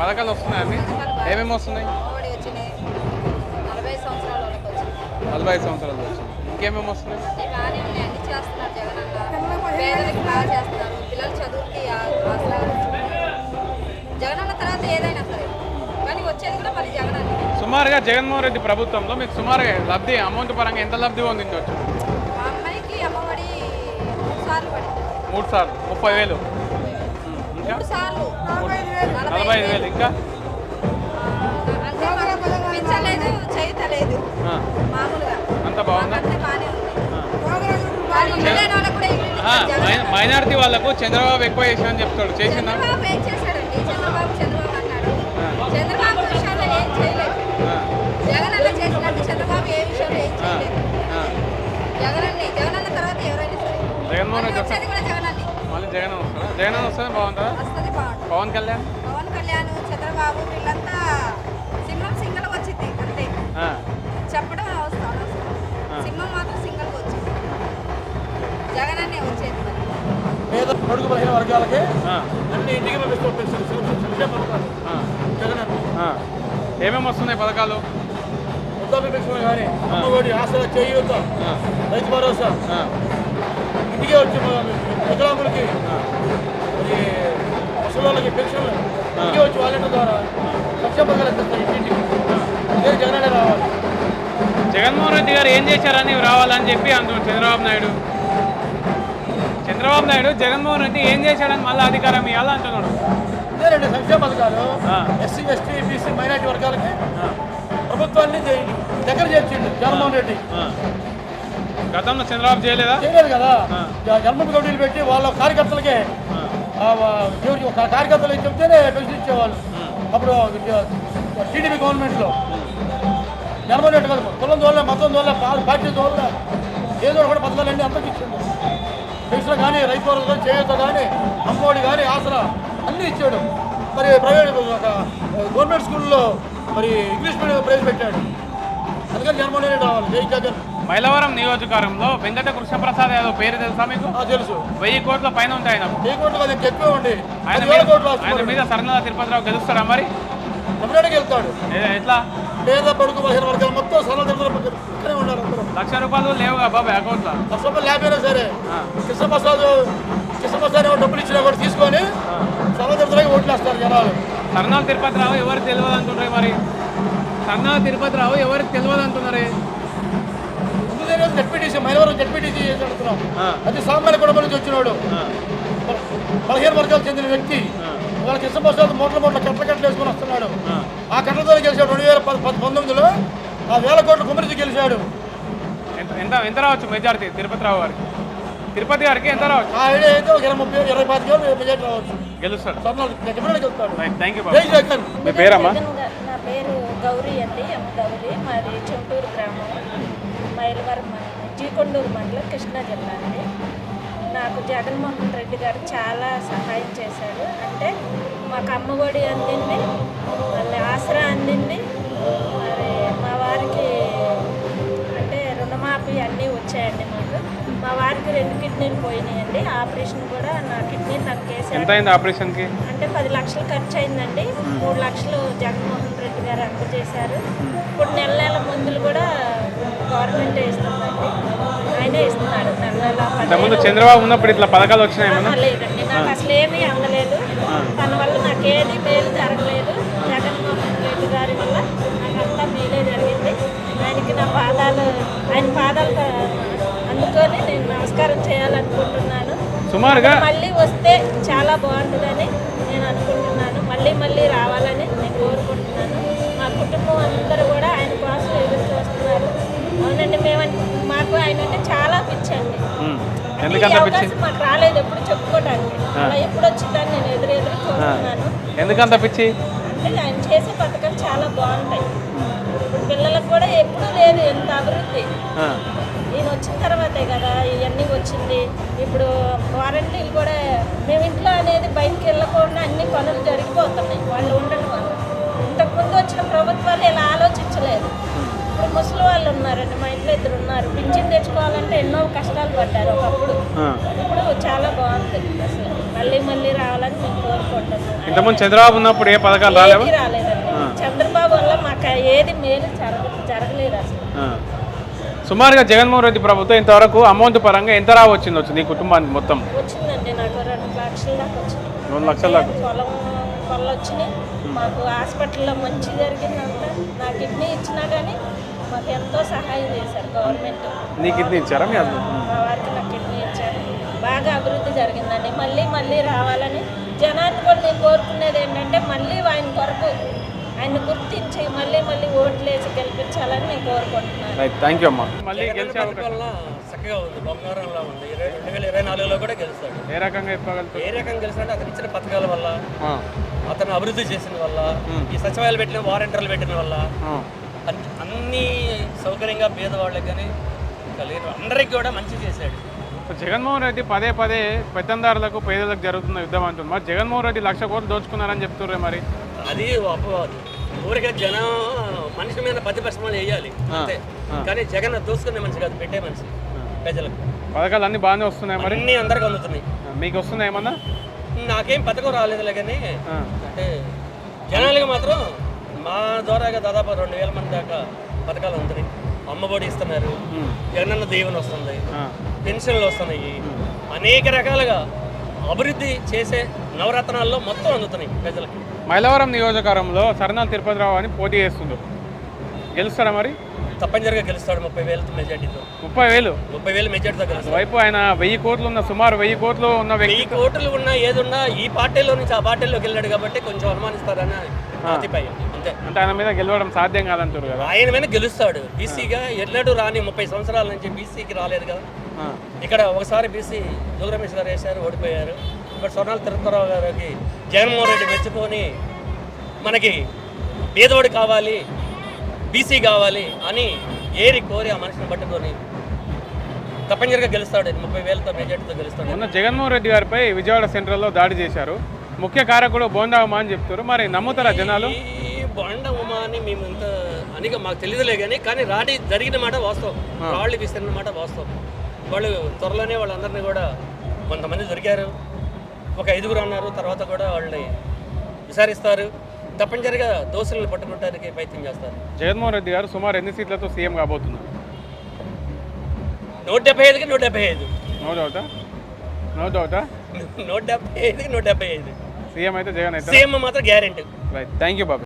పథకాలు వస్తున్నాయండి ఏమేమి వస్తున్నాయి? నలభై ఐదు సంవత్సరాలు వచ్చింది. ఇంకేమేమి వస్తున్నాయి? సుమారుగా జగన్మోహన్ రెడ్డి ప్రభుత్వంలో మీకు సుమారుగా లబ్ధి అమౌంట్ పరంగా ఎంత లబ్ధి పొందించవచ్చు మూడు సార్లు ముప్పై వేలు. ఇంకా? ఐదు వేలు ఇంకా? అంత బాగుందా? జగన్. మైనారిటీ వాళ్ళకు చంద్రబాబు ఎక్కువ చేసామని చెప్తాడు. చేసిందా? ఏం చేశాడండి? చంద్రబాబు చంద్రబాబు అన్నాడు. చంద్రబాబు విషయంలో ఏం చేయలేదు. పొడుగు బలహీన వర్గాలకి అన్ని ఇంటికి పంపిస్తూ పెన్షన్ జగన్. ఏమేమి వస్తున్నాయి పథకాలు? వృద్ధాప్య పెన్షన్ కానీ అమ్మఒడి ఆసరా చేయూత రైతు భరోసా. ఇంటికే వచ్చి వికలాంగులకి. మరి ముసలి పెన్షన్లు ఇంటికే వచ్చి వాలంటీర్ ద్వారా సంక్షేమ పథకాలు ఇస్తారు ఇంటింటికి. ఇదే జగన్ రావాలి. జగన్మోహన్ రెడ్డి గారు ఏం చేశారని రావాలని చెప్పి అంటున్నాడు చంద్రబాబు నాయుడు చంద్రబాబు నాయుడు జగన్మోహన్ రెడ్డి ఏం చేశాడని మళ్ళీ అధికారం ఇవ్వాలని అంటున్నాడు. రెండు సంక్షేమ పథకాలు. ఎస్సీ ఎస్టీ బీసీ మైనార్టీ వర్గాలకి ప్రభుత్వాన్ని దగ్గర చేర్చిండు జగన్మోహన్ రెడ్డి. గతంలో చంద్రబాబు చేయలేదా? చేయలేదు కదా. ఆ. జ- జన్మభూమి కమిటీలు పెట్టి వాళ్ళ కార్యకర్తలకే కార్యకర్తలు చెప్తేనే పెన్షన్ ఇచ్చేవాళ్ళు. అప్పుడు టీడీపీ గవర్నమెంట్లో. రెడ్డి కదా కులం దోళ్ళ మతం దోళ్ళ పార్టీ దోళ్ళ ఏదో ఒకటి పథకాలన్నీ అందరికి ఇచ్చిండు. పెన్షన్ కానీ రైతు భరోసా చేయూత కానీ అమ్మఒడి కానీ ఆసరా అన్నీ ఇచ్చాడు. మరి ప్రైవేట్ ఒక గవర్నమెంట్ స్కూల్లో మరి ఇంగ్లీష్ మీడియం ప్రవేశపెట్టాడు అందుకని రెడ్డి రావాలి. జై జగన్. మైలవరం నియోజకవర్గంలో వెంకట కృష్ణప్రసాద్ యాదవ్ పేరు తెలుసా మీకు? తెలుసు. వెయ్యి కోట్ల పైన ఉంటాయి ఆయన ఏ కోట్లు కదా ఎక్కువ ఉండి. ఆయన మీద- సరణాల తిరుపతిరావు గెలుస్తారా మరి? తమిళనాడుకి వెళ్తాడు. ఎట్లా? పేద పడుకు బలహీన వర్గాలు మొత్తం సరళ తిరుపతి ఇక్కడే ఉన్నారు అందరూ. లక్ష రూపాయలు లేవుగా బాబాయ్ అకౌంట్లో లక్ష రూపాయలు లేకపోయినా సరే. కృష్ణప్రసాద్ కృష్ణప్రసాద్ డబ్బులు ఇచ్చినా కూడా తీసుకొని సరళ తిరుపతికి ఓట్లు వేస్తారు జనాలు సరణాల తిరుపతిరావు ఎవరికి తెలియదు అంటున్నారు మరి? ఎవరికి తెలియదు అంటున్నారు? ముందు తెలియదు జడ్పీటీసీ మైలవరం జడ్పీటీసీ చేసి అడుగుతున్నాం ఆ. అది సామాన్య కుటుంబం నుంచి వచ్చినాడు. ఆ, బలహీన వర్గాలకు చెందిన వ్యక్తి. వాళ్ళ కృష్ణప్రసాద్ మూట్ల మూట్ల కట్ల కట్టలు వేసుకొని వస్తున్నాడు. ఆ. కట్టలతో గెలిచాడు రెండు వేల పంతొమ్మిదిలో ఆ వేల కోట్ల కుమరించి గెలిచాడు. ఎంత ఎంత రావచ్చు మెజారిటీ తిరుపతిరావు గారికి? తిరుపతి గారికి ఎంత రావచ్చు? ఆ ఐడియా అయితే ఒక ఇరవై ముప్పై ఇరవై వేలు మెజార్టీ రావచ్చు. గెలుస్తాడు. థ్యాంక్ యూ మీ పేరమ్మా నా పేరు గౌరీ అండి ఎం గౌరీ. మాది చుంటూరు గ్రామం. మైలవరం మండలం జీకొండూరు మండలం కృష్ణా జిల్లా అండి. నాకు జగన్మోహన్ రెడ్డి గారు చాలా సహాయం చేశారు. అంటే మాకు అమ్మఒడి అందింది మళ్ళీ ఆసరా అందింది. మరి మా వారికి అంటే రుణమాఫీ అన్నీ వచ్చాయండి మాకు. మా వారికి రెండు కిడ్నీలు పోయినాయండి. ఆపరేషన్ కూడా నా కిడ్నీ వేసారు అయింది ఆపరేషన్కి? అంటే పది లక్షలు ఖర్చు అయిందండి మూడు లక్షలు జగన్మోహన్ రెడ్డి గారు అందజేశారు. ఇప్పుడు నెల నెల మందులు కూడా గవర్నమెంటే ఇస్తుందండి. ఆయనే ఇస్తున్నాడు ఇంతకుముందు. చంద్రబాబు ఉన్నప్పుడు ఇట్లా పథకాలు వచ్చినాయి లేదండి. నాకు అసలు ఏమీ అందలేదు. తన వల్ల నాకు ఏది మేలు జరగలేదు. జగన్మోహన్ రెడ్డి గారి వల్ల నాకు అంతా మేలే జరిగింది. ఆయనకి నా పాదాలు ఆయన పాదాలు అందుకొని నేను నమస్కారం చేయాలనుకుంటున్నాను. సుమారుగా మళ్ళీ వస్తే చాలా బాగుంటుందని నేను అనుకుంటున్నాను. మళ్ళీ మళ్ళీ రావాలని నేను కోరుకుంటున్నాను. మా కుటుంబం అందరూ కూడా ఆయన కోసం ఎదురు చూస్తున్నారు. అవునండి మేము మాకు ఆయన అంటే చాలా ఎందుకంత రాలేదు ఎప్పుడు చెప్పుకోవడానికి అలా ఎప్పుడు వచ్చిందని నేను ఎదురు ఎదురు చూస్తున్నాను. ఎందుకంత పిచ్చి? అంటే ఆయన చేసే పథకాలు చాలా బాగుంటాయి. పిల్లలకు కూడా ఎప్పుడూ లేదు ఎంత అభివృద్ధి. ఈయన వచ్చిన తర్వాతే కదా ఇవన్నీ వచ్చింది. ఇప్పుడు వారంటీలు కూడా మేము ఇంట్లో అనేది బయటికి వెళ్ళకుండా అన్ని పనులు జరిగిపోతున్నాయి. వాళ్ళు ఉండడం వల్ల. ఇంతకుముందు వచ్చిన ప్రభుత్వాలు ఇలా ముసలి వాళ్ళు ఉన్నారండి. మా ఇంట్లో ఇద్దరు ఉన్నారు. పింఛన్ తెచ్చుకోవాలంటే ఎన్నో కష్టాలు పడ్డారు ఒకప్పుడు. ఇప్పుడు చాలా బాగుంది. అసలు మళ్ళీ మళ్ళీ రావాలని మేము కోరుకుంటున్నాం. ఇంతకుముందు చంద్రబాబు ఉన్నప్పుడు ఏ పథకాలు రాలేవా? ఏది రాలేదండి. చంద్రబాబు వల్ల మాకు ఏది మేలు జరగ జరగలేదు అసలు. సుమారుగా జగన్మోహన్ రెడ్డి ప్రభుత్వం ఇంతవరకు అమౌంట్ పరంగా ఎంత రావచ్చింది వచ్చి నీ కుటుంబానికి మొత్తం? వచ్చిందండి. నాకు రెండు లక్షల దాకా వచ్చింది. రెండు లక్షల దాకా పొలం పొలం వచ్చినాయి. మాకు హాస్పిటల్లో మంచి జరిగిందంట. నా కిడ్నీ ఇచ్చినా కానీ మాకు ఎంతో సహాయం చేశారు గవర్నమెంట్. నీ కిడ్నీ ఇచ్చారా మీ వారికి నా కిడ్నీ ఇచ్చారు. బాగా అభివృద్ధి జరిగిందండి. మళ్ళీ మళ్ళీ రావాలని జనాన్ని కూడా నేను కోరుకునేది ఏంటంటే మళ్ళీ ఆయన కొరకు ఆయన గుర్తించి మళ్ళీ మళ్ళీ ఓట్లేసి గెలిపించాలని నేను కోరుకుంటున్నాను. రైట్ థ్యాంక్ యూ అమ్మా. మళ్ళీ గెలిచే అవకాశం. వల్ల చక్కగా ఉంది. బంగారంలా ఉంది. ఇరవై రెండు వేల ఇరవై నాలుగులో కూడా గెలుస్తాడు. ఏ రకంగా చెప్పగలుగుతారు ఏ రకంగా గెలిచాడంటే అతను ఇచ్చిన పథకాల వల్ల ఆ, అతను అభివృద్ధి చేసిన వల్ల ఈ సచివాలయాలు పెట్టిన వారంటీలు పెట్టిన వల్ల ఆ. అన్- అన్ని సౌకర్యంగా పేదవాళ్ళకి కానీ కలిగిన అందరికి కూడా మంచి చేశాడు. జగన్మోహన్ రెడ్డి పదే పదే పెత్తందారులకు పేదలకు జరుగుతున్న యుద్ధం అంటున్నారు. మరి జగన్మోహన్ రెడ్డి లక్ష కోట్లు దోచుకున్నారని చెప్తుర్రే మరి. అది అపవాదు ఊరికే జనం మనిషి మీద పది పరిశ్రమలు వేయాలి అంతే. కానీ జగన్ దోసుకునే మనిషి కాదు పెట్టే మనిషి ప్రజలకు. పథకాలు అన్ని బాగానే వస్తున్నాయి మరి. అన్ని అందరికి అందుతున్నాయి. మీకు వస్తున్నాయి ఏమన్నా? నాకేం పథకం రాలేదులే కానీ అంటే జనాలకి మాత్రం మా ద్వారాగా దాదాపు రెండు వేల మంది దాకా పథకాలు అందుతున్నాయి అమ్మఒడి ఇస్తున్నారు జగనన్న దీవెన వస్తుంది. పెన్షన్లు వస్తున్నాయి. అనేక రకాలుగా అభివృద్ధి చేసే నవరత్నాల్లో మొత్తం అందుతున్నాయి ప్రజలకి. మైలవరం నియోజకవర్గంలో సరణాల తిరుపతిరావు అని పోటీ చేస్తుండ్రు గెలుస్తారా మరి? తప్పనిసరిగా గెలుస్తాడు ముప్పై వేల మెజార్టీతో. ముప్పై వేలు? ముప్పై వేల మెజార్టీతో గెలుస్తాడు. వైపు ఆయన వెయ్యి కోట్లు ఉన్న సుమారు వెయ్యి కోట్లు ఉన్న వెయ్యి కోట్లు ఉన్నా ఏదున్నా ఈ పార్టీలో నుంచి ఆ పార్టీలోకి వెళ్ళాడు కాబట్టి కొంచెం అనుమానిస్తారని అతిపయం అంతే. అంటే ఆయన మీద గెలవడం సాధ్యం కాదంటారు కదా? ఆయన మీద గెలుస్తాడు. బీసీగా ఎన్నడూ రాని ముప్పై సంవత్సరాల నుంచి బీసీకి రాలేదు కదా. ఇక్కడ ఒకసారి బీసీ జోగి రమేష్ గారు వేశారు ఓడిపోయారు. ఇప్పుడు సోనాల తిరుపతిరావు గారికి జగన్మోహన్ రెడ్డి మెచ్చుకొని మనకి పేదోడు కావాలి బీసీ కావాలి అని ఏరి కోరి ఆ మనిషిని పట్టుకొని తప్పనిసరిగా గెలుస్తాడు. ముప్పై వేలతో మెజార్టీతో గెలుస్తాడు. మొన్న జగన్మోహన్ రెడ్డి గారిపై విజయవాడ సెంట్రల్లో దాడి చేశారు. ముఖ్య కారకుడు బోండా ఉమా అని చెప్తారు మరి నమ్ముతారా జనాలు? ఈ బొండ ఉమా అని మేము ఇంత అనిగా మాకు తెలియదులే కానీ కానీ రాడి జరిగిన మాట వాస్తవం. రాళ్ళు విసిరిన మాట వాస్తవం. వాళ్ళు త్వరలోనే వాళ్ళందరినీ కూడా కొంతమంది దొరికారు. ఒక ఐదుగురు అన్నారు తర్వాత కూడా వాళ్ళని విచారిస్తారు. తప్పనిసరిగా దోషులను పట్టుకోవడానికి ప్రయత్నం చేస్తారు. జగన్మోహన్ రెడ్డి గారు సుమారు ఎన్ని సీట్లతో సీఎం కాబోతున్నారు? నూట డెబ్బై ఐదుకి నూట డెబ్బై ఐదు. నో డౌటా నో డౌటా నూట డెబ్బై ఐదుకి నూట డెబ్బై ఐదు. సీఎం అయితే జగన్ అయితే? సేమ్ మాత్రం guarantee. Right thank you Babu.